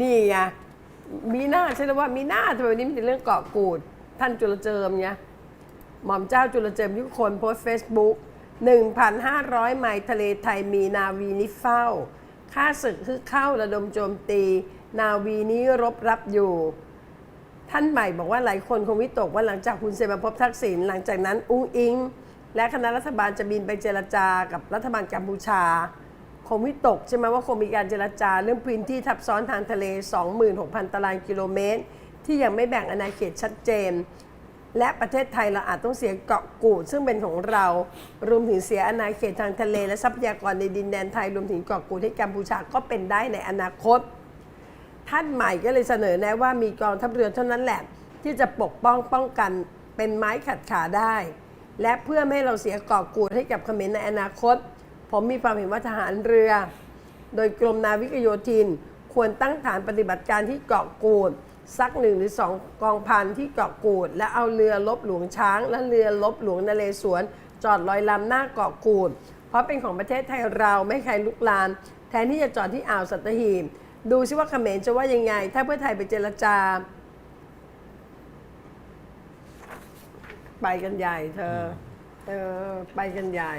นี่ไงมีหน้าใช่ไหมว่ามีหน้าทำไมวันนี้มีแต่เรื่องเกาะกูด ท่านจุลเจิมเนี่ยหม่อมเจ้าจุลเจิมยุคคนโพสเฟซบุ๊ก1,500 ไมล์ทะเลไทยมีนาวีนิเฝ้าค่าศึกคือเข้าระดมโจมตี นาวีนี้รบรับอยู่ ท่านใหม่บอกว่าหลายคนคงวิตกว่าหลังจากคุณเซมาพบทักษิณหลังจากนั้นอุ้งอิง และคณะรัฐบาลจะบินไปเจรจากับรัฐบาลกัมพูชา คงวิตกใช่ไหมว่าคงมีการเจรจาเรื่องพื้นที่ทับซ้อนทางทะเล 26,000 ตารางกิโลเมตร ที่ยังไม่แบ่งอาณาเขตชัดเจน และประเทศไทยเราอาจต้องเสียเกาะกูดซึ่งเป็นของเรา รวมถึงเสียอาณาเขตทางทะเล และทรัพยากรในดินแดนไทย รวมถึงเกาะกูดให้กัมพูชาก็เป็นได้ในอนาคต ท่านใหม่ก็เลยเสนอแนะว่ามีกองทัพเรือเท่านั้นแหละ ที่จะปกป้องป้องกันเป็นไม้ขัดขาได้ และเพื่อไม่ให้เราเสียเกาะกูดให้กับเขมรในอนาคต ผมมีความเห็นว่าทหารเรือ โดยกรมนาวิกโยธิน ควรตั้งฐานปฏิบัติการที่เกาะกูดสักหนึ่งหรือสองกองพันที่เกาะกูด และเอาเรือลบหลวงช้าง และเรือลบหลวงนเรศวรจอดลอยลำหน้าเกาะกูด เพราะเป็นของประเทศไทยเราไม่ใครลุกลาม แทนที่จะจอดที่อ่าวสัตหีบดูซิว่าเขมรจะว่ายังไง ถ้าเพื่อไทยไปเจรจา ไปกันใหญ่เธอ เออ ไปกันใหญ่